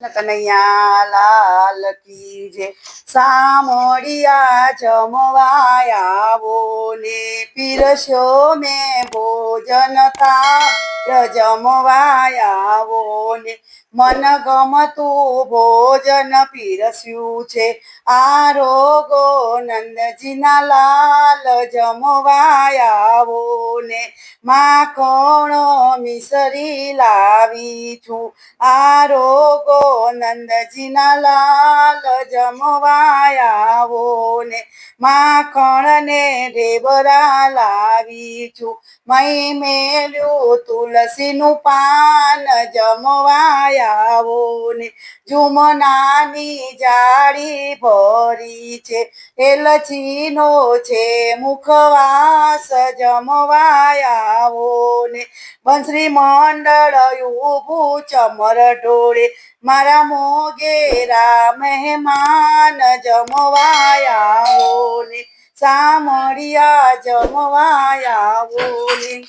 કનૈયા લાલ કી જે સામોડિયા જમવાયાવો ને પીરસ્યો મેં ભોજનતા જમવાયાવો ને મન ગમતું ભોજન પીરસ્યું છે. આરોગો નંદજીના લાલ જમવાયાવો ને માખણ મિસરી લાવી છું. આરોગો નંદજીના લાલ જમવાયાવો ને માખણ ને ઢેબરા લાવી છું. મય મેલ્યું તુલસીનું પાન જમવાયાવો ને જુમનાની જાળી ભરી છે. એલચીનો છે મુખવાસ જમવાયાઓ ને બંસરી મંડળ ઉભું ચમર ઢોળે. મારા મોગેરા મહેમાન જમવાયાઓને સામળિયા જમવાયાવો ને